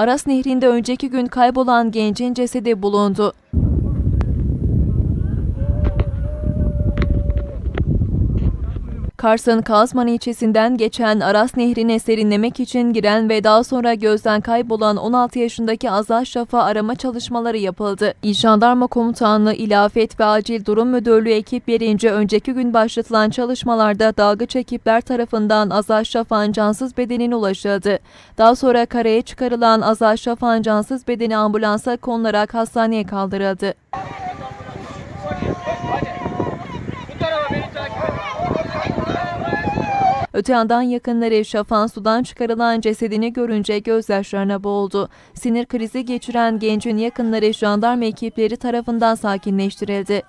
Aras Nehri'nde önceki gün kaybolan gencin cesedi bulundu. Kars'ın Kazman ilçesinden geçen Aras Nehri'ne serinlemek için giren ve daha sonra gözden kaybolan 16 yaşındaki Azal Şaf'a arama çalışmaları yapıldı. İl Jandarma Komutanlığı İlafet ve Acil Durum Müdürlüğü ekiplerince önceki gün başlatılan çalışmalarda dalgıç ekipler tarafından Azal Şaf'ın cansız bedenine ulaşıldı. Daha sonra karaya çıkarılan Azal Şaf'ın cansız bedeni ambulansa konularak hastaneye kaldırıldı. Öte yandan yakınları Şafan sudan çıkarılan cesedini görünce gözyaşlarına boğuldu. Sinir krizi geçiren gencin yakınları jandarma ekipleri tarafından sakinleştirildi.